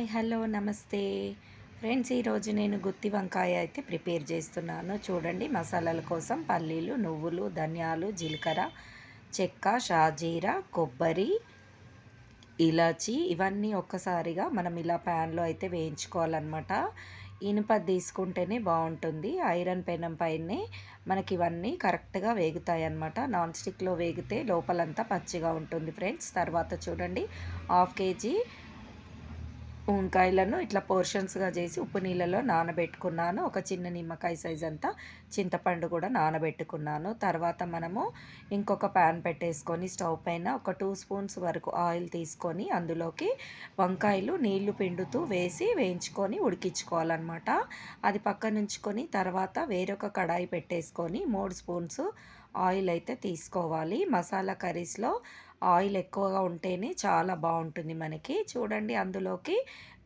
Hi hello నమస్తే. Friends ఈరోజు నేను గుత్తి వంకాయ అయితే ప్రిపేర్ చేస్తున్నాను. చూడండి మసాలాల కోసం పల్లీలు నువ్వులు ధనియాలు జీలకర్ర చెక్క షాజీరా కొబ్బరి ఇలాచి ఇవన్నీ ఒక్కసారిగా మనం ఇలా ప్యాన్లో అయితే వేయించుకోవాలన్నమాట. ఇనుప తీసుకుంటేనే బాగుంటుంది. ఐరన్ పెనం పైనే మనకి ఇవన్నీ కరెక్ట్గా వేగుతాయి అన్నమాట నాన్ స్టిక్లో వేగితే లోపలంతా పచ్చిగా ఉంటుంది ఫ్రెండ్స్. తర్వాత చూడండి హాఫ్ కేజీ వంకాయలను ఇట్లా పోర్షన్స్గా చేసి ఉప్పు నీళ్ళలో నానబెట్టుకున్నాను. ఒక చిన్న నిమ్మకాయ సైజ్ అంతా చింతపండు కూడా నానబెట్టుకున్నాను. తర్వాత మనము ఇంకొక ప్యాన్ పెట్టేసుకొని స్టవ్ పైన ఒక టూ స్పూన్స్ వరకు ఆయిల్ తీసుకొని అందులోకి వంకాయలు నీళ్ళు పిండుతూ వేసి వేయించుకొని ఉడికించుకోవాలన్నమాట. అది పక్కన ఉంచుకొని తర్వాత వేరొక కడాయి పెట్టేసుకొని మూడు స్పూన్స్ ఆయిల్ అయితే తీసుకోవాలి. మసాలా కర్రీస్లో ఆయిల్ ఎక్కువగా ఉంటేనే చాలా బాగుంటుంది మనకి. చూడండి అందులోకి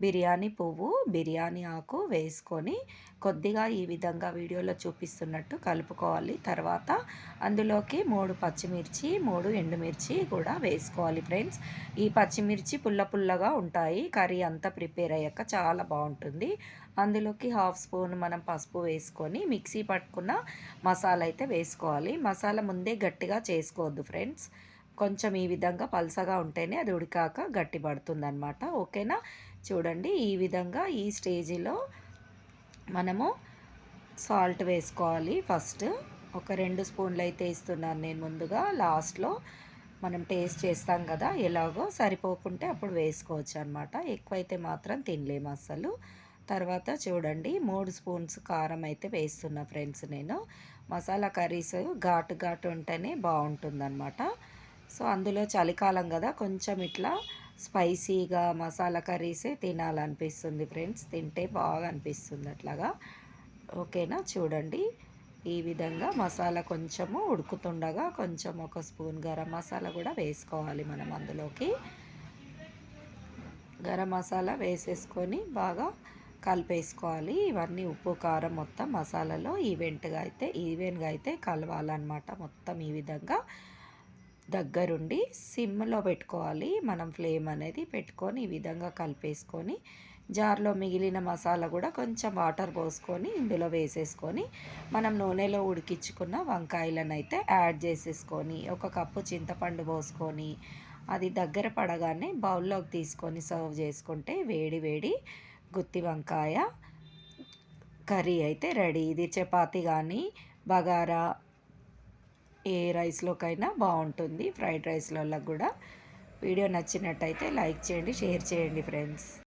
బిర్యానీ పువ్వు బిర్యానీ ఆకు వేసుకొని కొద్దిగా ఈ విధంగా వీడియోలో చూపిస్తున్నట్టు కలుపుకోవాలి. తర్వాత అందులోకి మూడు పచ్చిమిర్చి మూడు ఎండుమిర్చి కూడా వేసుకోవాలి ఫ్రెండ్స్. ఈ పచ్చిమిర్చి పుల్ల పుల్లగా ఉంటాయి. కర్రీ అంతా ప్రిపేర్ అయ్యాక చాలా బాగుంటుంది. అందులోకి హాఫ్ స్పూన్ మనం పసుపు వేసుకొని మిక్సీ పట్టుకున్న మసాలా అయితే వేసుకోవాలి. మసాలా ముందే గట్టిగా చేసుకోవద్దు ఫ్రెండ్స్. కొంచెం ఈ విధంగా పలసగా ఉంటేనే అది ఉడికాక గట్టి పడుతుంది అనమాట ఓకేనా? చూడండి ఈ విధంగా ఈ స్టేజిలో మనము సాల్ట్ వేసుకోవాలి ఫస్ట్. ఒక రెండు స్పూన్లు అయితే ఇస్తున్నాను నేను ముందుగా. లాస్ట్లో మనం టేస్ట్ చేస్తాం కదా ఎలాగో సరిపోకుంటే అప్పుడు వేసుకోవచ్చు అనమాట ఎక్కువైతే మాత్రం తినలేము అసలు తర్వాత చూడండి మూడు స్పూన్స్ కారం అయితే వేస్తున్నా ఫ్రెండ్స్ నేను. మసాలా కర్రీస్ ఘాటు ఘాటు ఉంటేనే బాగుంటుందన్నమాట. సో అందులో చలికాలం కదా కొంచెం ఇట్లా స్పైసీగా మసాలా కర్రీసే తినాలనిపిస్తుంది ఫ్రెండ్స్. తింటే బాగా అనిపిస్తుంది అట్లాగా. ఓకేనా? చూడండి. ఈ విధంగా మసాలా కొంచెము ఉడుకుతుండగా కొంచెం ఒక స్పూన్ గరం మసాలా కూడా వేసుకోవాలి మనం అందులోకి. గరం మసాలా వేసేసుకొని బాగా కలిపేసుకోవాలి. ఇవన్నీ ఉప్పు కారం మొత్తం మసాలాలో ఈవెంట్గా అయితే ఈవెన్గా అయితే కలవాలన్నమాట మొత్తం ఈ విధంగా. దగ్గరుండి సిమ్లో పెట్టుకోవాలి. మనం ఫ్లేమ్ అనేది పెట్టుకొని ఈ విధంగా కలిపేసుకొని జార్లో మిగిలిన మసాలా కూడా కొంచెం వాటర్ పోసుకొని ఇందులో వేసేసుకొని మనం నూనెలో ఉడికించుకున్న వంకాయలను అయితే యాడ్ చేసేసుకొని ఒక కప్పు చింతపండు పోసుకొని అది దగ్గర పడగానే బౌల్లోకి తీసుకొని సర్వ్ చేసుకుంటే వేడి వేడి గుత్తి వంకాయ కర్రీ అయితే రెడీ. ఇది చపాతి కానీ బగారా ఏ రైస్లోకైనా బాగుంటుంది ఫ్రైడ్ రైస్లలో కూడా. వీడియో నచ్చినట్టయితే లైక్ చేయండి షేర్ చేయండి ఫ్రెండ్స్.